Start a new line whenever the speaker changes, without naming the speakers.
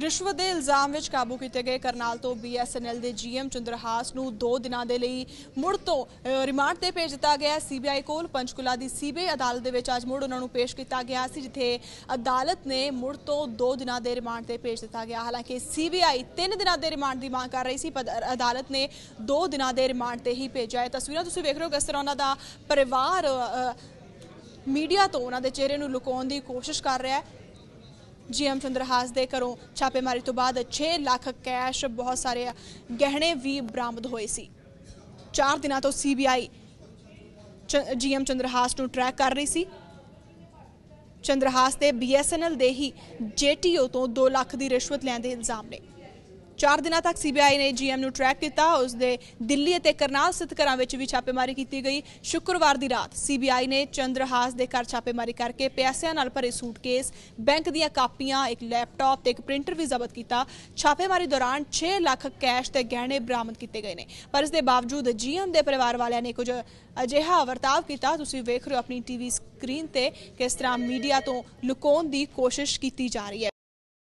ਰਿਸ਼ਵਤ ਦੇ ਇਲਜ਼ਾਮ ਵਿੱਚ ਕਾਬੂ ਕੀਤੇ ਗਏ ਕਰਨਾਲ ਤੋਂ ਬੀਐਸਐਨਐਲ ਦੇ ਜੀਐਮ ਚੰਦਰਹਾਸ ਨੂੰ 2 ਦਿਨਾਂ ਦੇ ਲਈ ਮੁੜ ਤੋਂ ਰਿਮਾਂਡ ਤੇ ਭੇਜ ਦਿੱਤਾ ਗਿਆ। ਸੀਬੀਆਈ ਕੋਲ ਪੰਚਕੁਲਾ ਦੀ ਸੀਬੀਆਈ ਅਦਾਲਤ ਦੇ ਵਿੱਚ ਅੱਜ ਮੁੜ ਉਹਨਾਂ ਨੂੰ ਪੇਸ਼ ਕੀਤਾ ਗਿਆ ਸੀ, ਜਿੱਥੇ ਅਦਾਲਤ ਨੇ ਮੁੜ ਤੋਂ 2 ਦਿਨਾਂ ਦੇ ਰਿਮਾਂਡ ਤੇ ਭੇਜ ਦਿੱਤਾ ਗਿਆ। ਹਾਲਾਂਕਿ ਸੀਬੀਆਈ 3 ਦਿਨਾਂ ਦੇ ਰਿਮਾਂਡ ਦੀ ਮੰਗ ਕਰ ਰਹੀ ਸੀ, ਪਰ ਅਦਾਲਤ ਨੇ 2 ਦਿਨਾਂ ਦੇ ਰਿਮਾਂਡ ਤੇ ਹੀ ਭੇਜਿਆ। ਹੈ ਤਸਵੀਰਾਂ ਤੁਸੀਂ ਵੇਖ ਰਹੇ ਹੋ ਕਿਸ ਤਰ੍ਹਾਂ ਉਹਨਾਂ ਦਾ ਪਰਿਵਾਰ ਮੀਡੀਆ ਤੋਂ ਉਹਨਾਂ ਦੇ ਚਿਹਰੇ ਨੂੰ ਲੁਕਾਉਣ ਦੀ ਕੋਸ਼ਿਸ਼ ਕਰ ਰਿਹਾ ਹੈ। ਜੀਐਮ ਚੰਦਰਹਾਸ ਦੇ ਘਰੋਂ ਛਾਪੇਮਾਰੀ ਤੋਂ ਬਾਅਦ 6 ਲੱਖ ਕੈਸ਼ ਬਹੁਤ ਸਾਰੇ ਗਹਿਣੇ ਵੀ ਬਰਾਮਦ ਹੋਏ ਸੀ। 4 ਦਿਨਾਂ ਤੋਂ ਸੀਬੀਆਈ ਜੀਐਮ ਚੰਦਰਹਾਸ ਨੂੰ ਟਰੈਕ ਕਰ ਰਹੀ ਸੀ। ਚੰਦਰਹਾਸ ਤੇ ਬੀਐਸਐਨਐਲ ਦੇ ਹੀ ਜੇਟੀਓ ਤੋਂ 2 ਲੱਖ ਦੀ ਰਿਸ਼ਵਤ ਲੈਣ ਦੇ ਇਲਜ਼ਾਮ ਨੇ। 4 ਦਿਨਾਂ ਤੱਕ ਸੀਬੀਆਈ ਨੇ ਜੀਐਮ ਨੂੰ ਟਰੈਕ ਕੀਤਾ। ਉਸ ਦੇ ਦਿੱਲੀ ਅਤੇ ਕਰਨਾਲ ਸਥਿਤ ਘਰਾਂ ਵਿੱਚ ਵੀ ਛਾਪੇਮਾਰੀ ਕੀਤੀ ਗਈ। ਸ਼ੁੱਕਰਵਾਰ ਦੀ ਰਾਤ ਸੀਬੀਆਈ ਨੇ ਚੰਦਰਹਾਸ ਦੇ ਘਰ ਛਾਪੇਮਾਰੀ ਕਰਕੇ ਪੈਸਿਆਂ ਨਾਲ ਭਰੇ ਸੂਟਕੇਸ, ਬੈਂਕ ਦੀਆਂ ਕਾਪੀਆਂ, ਇੱਕ ਲੈਪਟਾਪ ਤੇ ਇੱਕ ਪ੍ਰਿੰਟਰ ਵੀ ਜ਼ਬਤ ਕੀਤਾ। ਛਾਪੇਮਾਰੀ ਦੌਰਾਨ 6 ਲੱਖ ਕੈਸ਼ ਤੇ ਗਹਿਣੇ ਬਰਾਮਦ ਕੀਤੇ ਗਏ ਨੇ। ਪਰ ਇਸ ਦੇ ਬਾਵਜੂਦ ਜੀਐਮ ਦੇ ਪਰਿਵਾਰ ਵਾਲਿਆਂ ਨੇ ਕੁਝ ਅਜਿਹਾ ਵਰਤਾਵ ਕੀਤਾ। ਤੁਸੀਂ ਵੇਖ ਰਹੇ ਹੋ ਆਪਣੀ ਟੀਵੀ ਸਕਰੀਨ ਤੇ ਕਿਸ ਤਰ੍ਹਾਂ ਮੀਡੀਆ ਤੋਂ ਲੁਕਾਉਣ ਦੀ ਕੋਸ਼ਿਸ਼ ਕੀਤੀ ਜਾ ਰਹੀ ਹੈ।